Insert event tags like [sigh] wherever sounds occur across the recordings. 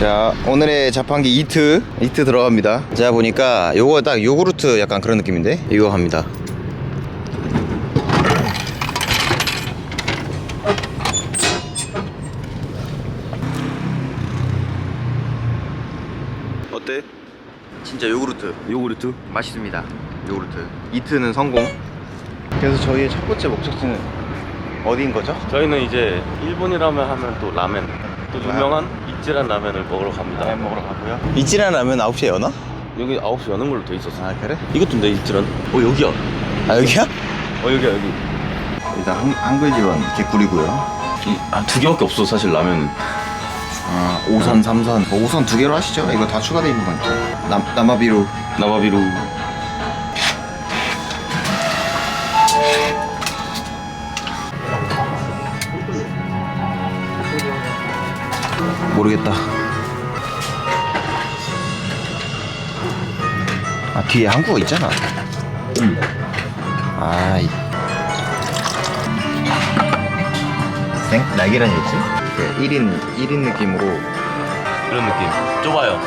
자 오늘의 자판기 이트 이트 들어갑니다. 제가 보니까 요거 딱 요구르트 약간 그런 느낌인데? 이거 합니다. 어때? 진짜 요구르트. 요구르트? 맛있습니다. 요구르트. 이트는 성공. 그래서 저희의 첫 번째 목적지는 어디인 거죠? 저희는 이제 일본이라면 하면 또 라멘. 또 유명한 이찌란 라멘을 먹으러 갑니다. 라면 먹으러 가고요. 이치란 라면 9시에 여나? 여기 9시 여는 걸로 돼 있었어. 아 그래? 이것도 내 이찌란. 어 여기야. 어아 여기야? 여기야 여기. 일단 한, 한글 지원 개꿀이고요. 아 두 개밖에 없어 사실 라면은. 아 5선 3선 뭐 5선 두 개로 하시죠. 이거 다 추가되어 있는 거니까. 남, 남아비로 나바비루 모르겠다 아 뒤에 한국어 있잖아 응 아 이 생? 날계란이었지? 그 1인 1인 느낌으로 그런 느낌 좁아요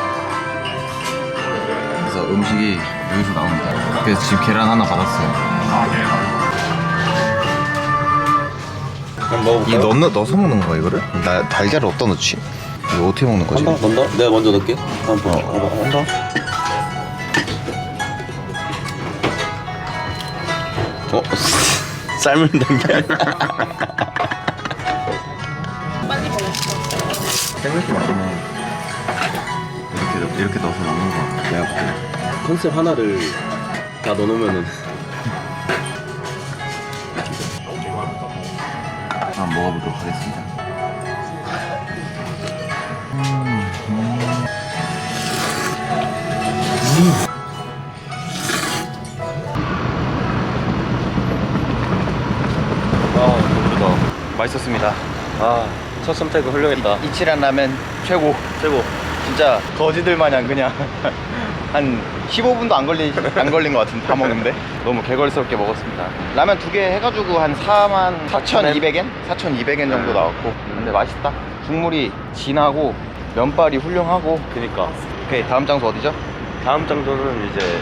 그래서 음식이 여기서 나옵니다 그래서 지금 계란 하나 받았어요 이 먹어볼까요? 넣, 넣어서 먹는 거야 이거를? 나 달걀을 어디다 넣지? 이거 어떻게 먹는 거지? 한다? 먼저? 내가 먼저 넣을게 한번 어, 한다? 어? [laughs] 삶은 달걀 생맥주 맛있네 이렇게, 넣- 이렇게 넣어서 먹는 거 내가 볼게 컨셉 하나를 다 넣어놓으면은 한번 먹어보도록 하겠습니다 맛있었습니다. 아첫 선택은 훌륭했다. 이치란 라면 최고. 최고. 진짜 거지들 마냥 그냥 [laughs] 한 15분도 안 걸린 안 걸린 것 같은데 다 먹는데? 너무 개걸스럽게 먹었습니다. 라면 두 개 해가지고 한 4만 4,200엔? 4,200엔 정도 나왔고. 근데 맛있다. 국물이 진하고 면발이 훌륭하고. 그니까. 오케이 다음 장소 어디죠? 다음 장소는 이제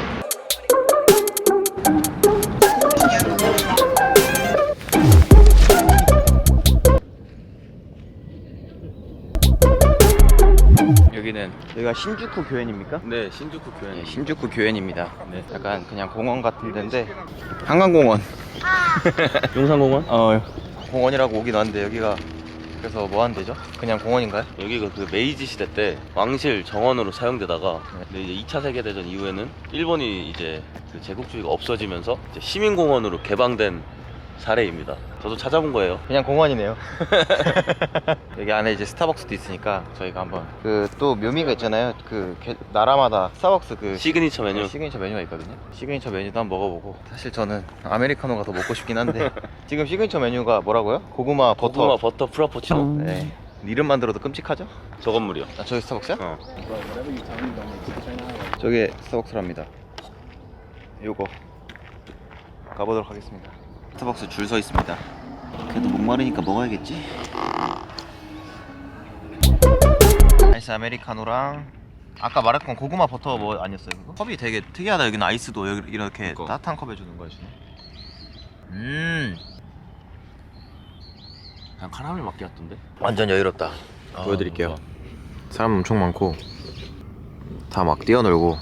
여기는 여기가 신주쿠 교회입니까? 네 신주쿠 교회 네, 신주쿠 교회입니다. 네. 약간 그냥 공원 같은 데인데 한강공원. [laughs] 용산공원? 어 공원이라고 오긴 왔는데 여기가 그래서 뭐 하는 데죠? 그냥 공원인가요? 여기가 그 메이지 시대 때 왕실 정원으로 사용되다가 근데 이제 2차 세계 대전 이후에는 일본이 이제 그 제국주의가 없어지면서 이제 시민공원으로 개방된 사례입니다. 저도 찾아본 거예요. 그냥 공원이네요. [laughs] 여기 안에 이제 스타벅스도 있으니까 저희가 한번 그 또 묘미가 있잖아요. 그 개- 나라마다 스타벅스 그 시그니처 메뉴. 시그니처 메뉴가 있거든요. 시그니처 메뉴도 한번 먹어보고 사실 저는 아메리카노가 더 먹고 싶긴 한데 [laughs] 지금 시그니처 메뉴가 뭐라고요? 고구마 버터. 고구마 버터 프라푸치노. 네. 이름만 들어도 끔찍하죠? 저 건물이요. 아, 저기 스타벅스야? 어. 저게 스타벅스랍니다. 요거 가보도록 하겠습니다. 스타벅스 줄 서 있습니다. 그래도 목마르니까 먹어야겠지. 아이스 아메리카노랑 아까 말했던 고구마 버터 뭐 아니었어요 그거? 컵이 되게 특이하다. 여기는 아이스도 여기 이렇게 그거. 따뜻한 컵에 주는 거야 주네. 음, 그냥 카라멜 마끼아토인데. 완전 여유롭다. 아, 보여드릴게요. 사람 엄청 많고 다 막 뛰어놀고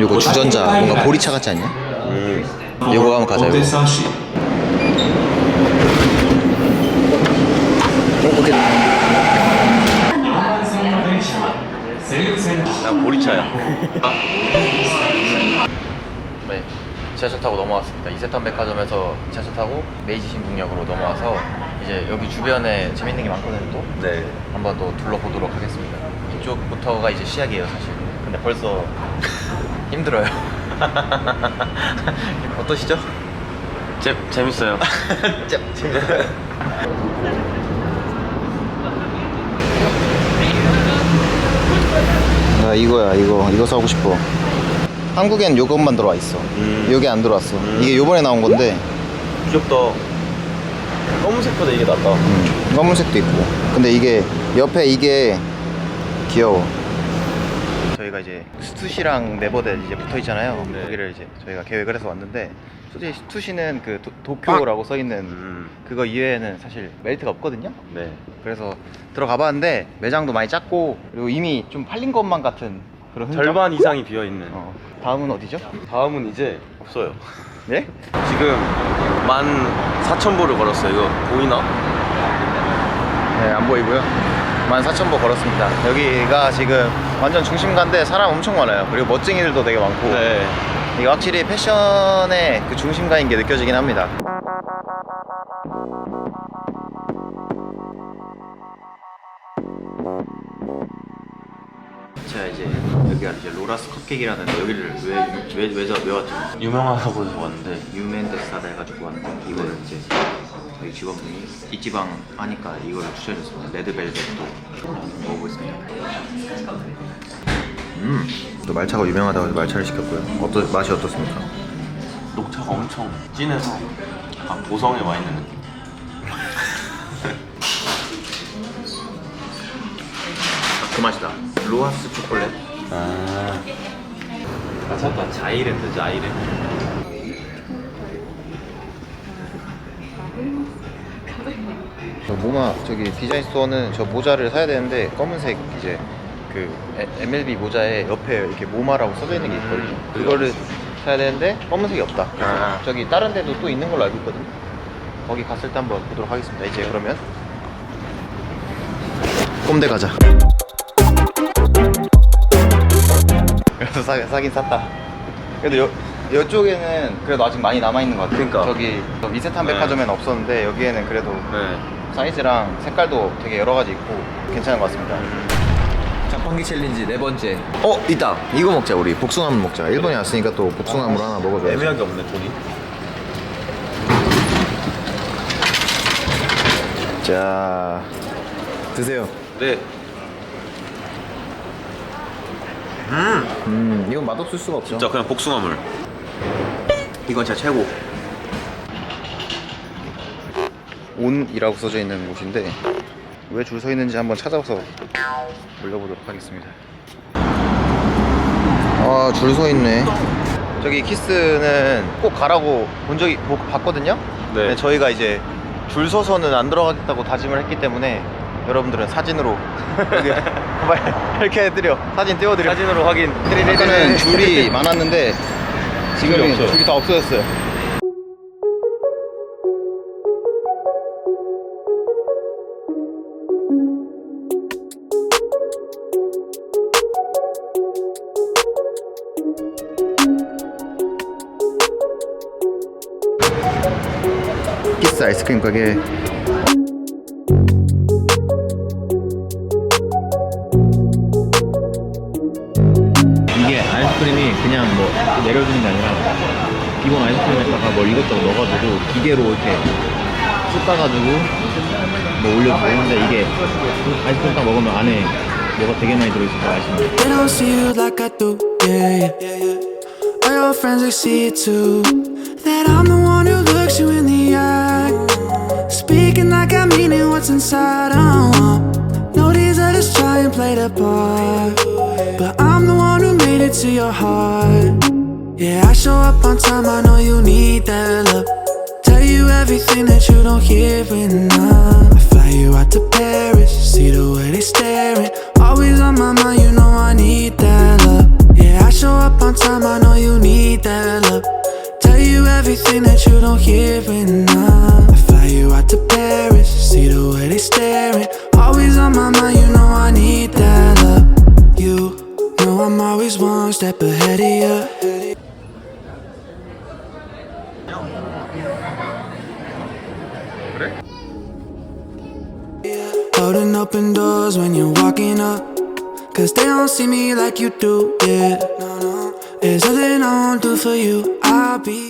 요거 주전자 뭔가 보리차 같지 않냐? 음. 요거 한번 가자. 요거. 어, 오케이. 난 보리차야. 네, 지하철 타고 넘어왔습니다. 이세탄 백화점에서 지하철 타고 메이지 신북역으로 넘어와서 이제 여기 주변에 재밌는 게 많거든요. 또 네. 한번 또 둘러보도록 하겠습니다. 이쪽부터가 이제 시작이에요, 사실. 근데 벌써 힘들어요. [laughs] 어떠시죠? 재, 재밌어요. [laughs] 아 이거야 이거 이거 사고 싶어 한국엔 요것만 들어와 있어 음. 여기 안 들어왔어 이게 요번에 나온 건데 귀엽다. 검은색보다 이게 낫다. 음, 검은색도 있고 근데 이게 옆에 이게 귀여워 저희가 이제 스투시랑 네버댓 이제 붙어 있잖아요 네. 거기를 이제 저희가 계획을 해서 왔는데 솔직히 스투시는 그 도, 도쿄라고 써 있는 음, 그거 이외에는 사실 메리트가 없거든요 네. 그래서 들어가 봤는데 매장도 많이 작고 그리고 이미 좀 팔린 것만 같은 그런 흔적? 절반 이상이 비어 있는. 어. 다음은 어디죠? 다음은 이제 없어요. 네? 지금 만 4천 보를 걸었어요. 이거 보이나? 네, 안 보이고요. 14,000보 걸었습니다. 여기가 지금 완전 중심가인데 사람 엄청 많아요. 그리고 멋쟁이들도 되게 많고. 네. 이게 확실히 패션의 그 중심가인 게 느껴지긴 합니다. 제가 이제 여기가 이제 로라스 컵케이크라는 여기를 왜왜 왜, 왜 왔죠? 유명하다고 해서 왔는데 유멘데스하다 해가지고 왔는데 이거를 이제 저희 직원분이 이 지방 하니까 이걸 추천해줬습니다 레드벨벳도 먹어보겠습니다 음 또 말차가 유명하다고 해서 말차를 시켰고요 어떠, 맛이 어떻습니까? 녹차가 엄청 진해서 약간 보성에 와 있는 느낌. 그 맛이다 로하스 초콜릿 아. 아 잠깐 자이렌드 자이렌드. 저 모마 저기 디자인 스토어는 저 모자를 사야 되는데 검은색 이제 그 에- MLB 모자에 옆에 이렇게 모마라고 써져 있는 게 있거든요. 음, 그거를 사야 되는데 검은색이 없다. 그래서 아. 저기 다른 데도 또 있는 걸로 알고 있거든요. 거기 갔을 때 한번 보도록 하겠습니다. 이제 그러면 꼼대 가자. 그래서 사, 사긴 샀다. 그래도 여, 이쪽에는 그래도 아직 많이 남아 있는 것 같아요. 그러니까. 저기 저 이세탄 네. 백화점에는 없었는데 여기에는 그래도 네. 사이즈랑 색깔도 되게 여러 가지 있고 괜찮은 것 같습니다. 자판기 챌린지 네 번째. 어 있다. 이거 먹자 우리 복숭아물 먹자. 일본에 왔으니까 또 복숭아물 하나 먹어줘야지. 애매하게 없네 돈이. 자 드세요. 네. 음 이건 맛없을 수가 없죠. 진짜 그냥 복숭아물. 이건 진짜 최고. 온이라고 써져 있는 곳인데 왜 줄 서 있는지 한번 찾아서 올려보도록 하겠습니다. 아, 줄 서 있네. 저기 키스는 꼭 가라고 본 적이 보- 봤거든요. 네. 근데 저희가 이제 줄 서서는 안 들어가겠다고 다짐을 했기 때문에 여러분들은 사진으로 [laughs] 이렇게 해드려 사진 띄워드려 사진으로 확인. 아까는 줄이 많았는데 줄이 지금은 없어요. 줄이 다 없어졌어요. 키스 아이스크림 가게 이게 아이스크림이 그냥 뭐 내려주는 게 아니라 기본 아이스크림에다가 뭘 이것저것 넣어가지고 기계로 이렇게 쏟아가지고 뭐 올려주고 하는데 이게 아이스크림 딱 먹으면 안에 뭐가 되게 많이 like yeah. All your friends they see it too. That I'm the one who looks you in the eye. Speaking like I mean it, what's inside. Uh, no, these others try and play the part. But I'm the one who made it to your heart. Yeah, I show up on time, I know you need that love. Tell you everything that you don't hear enough. I fly you out to Paris, see the way they staring. Always on my mind, you know I need that love. Yeah, I show up on time, I know you need that love. Tell you everything that you don't hear always one step ahead of you. Holding open doors when you're walking up. Cause they don't see me like you do, yeah. There's nothing I won't do for you. I'll be.